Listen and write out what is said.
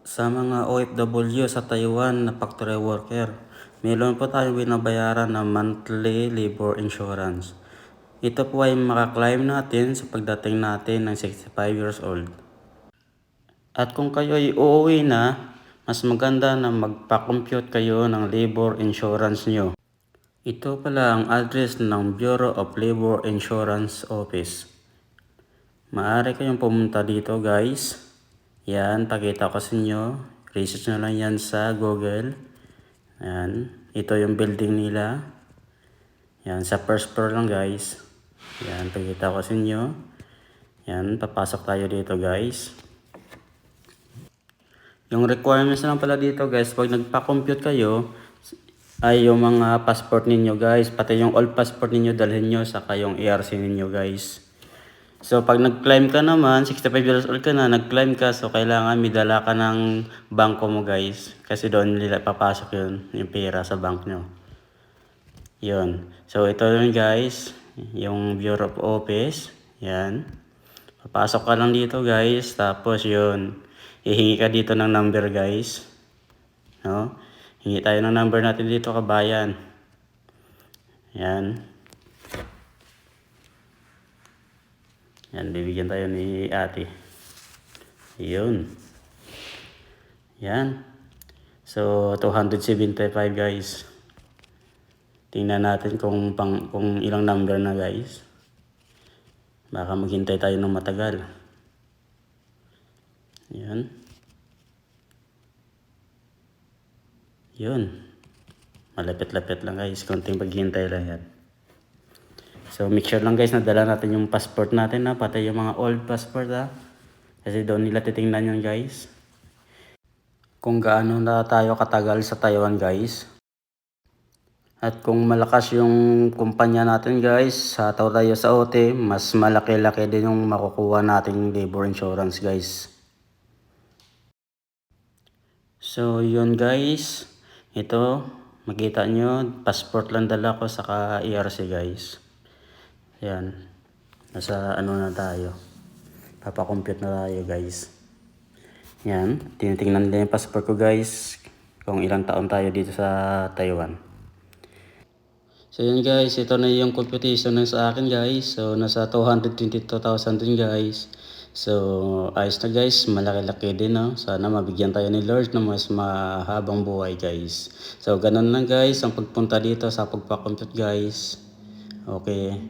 Sa mga OFW sa Taiwan na factory worker, meron po tayong binabayaran na monthly labor insurance. Ito po ay makaklaim natin sa pagdating natin ng 65 years old. At kung kayo ay uuwi na, mas maganda na magpa-compute kayo ng labor insurance nyo. Ito pala ang address ng Bureau of Labor Insurance Office. Maaari kayong pumunta dito guys. Yan, pakita ko sa inyo. Research nyo lang yan sa Google. Yan, ito yung building nila. Yan, sa first floor lang guys. Yan, pakita ko sa inyo. Yan, papasok tayo dito guys. Yung requirements lang pala dito guys, pag nagpa-compute kayo, ay yung mga passport ninyo guys, pati yung old passport ninyo dalhin nyo, saka yung ERC ninyo guys. So pag nag-climb ka naman, 65 years old ka na, nag-climb ka, so kailangan may dala ka ng bangko mo guys. Kasi doon nila papasok yun, yung pera sa bank nyo. Yun. So ito yun guys, yung Bureau of Office. Yan. Papasok ka lang dito guys, tapos yun, hihingi ka dito ng number guys. No? Hingi tayo ng number natin dito kabayan. Yan. Yan, bibigyan tayo ni ate. Yun. Yan. So, 275 guys. Tingnan natin kung, pang, kung ilang number na guys. Baka maghintay tayo ng matagal. Yan. Yun. Malapit-lapit lang guys. Konting paghintay lang yan. So make sure lang guys na dala natin yung passport natin na pati yung mga old passport ha. Kasi doon nila titingnan yun guys. Kung gaano na tayo katagal sa Taiwan guys. At kung malakas yung kumpanya natin guys, sa tao tayo sa OT, mas malaki-laki din yung makukuha nating labor insurance guys. So yun guys, ito makita nyo, passport lang dala ko saka ERC guys. Yan, nasa ano na tayo, papakompute na tayo guys. Yan, tinitingnan nila yung passport ko guys, kung ilang taon tayo dito sa Taiwan. So yun guys, ito na yung computation ng sa akin guys. So nasa 222,000 din guys. So ayos na guys, malaki-laki din no. Sana mabigyan tayo ni Lord ng mas mahabang buhay guys. So ganun lang guys ang pagpunta dito sa pagpa-compute guys. Okay.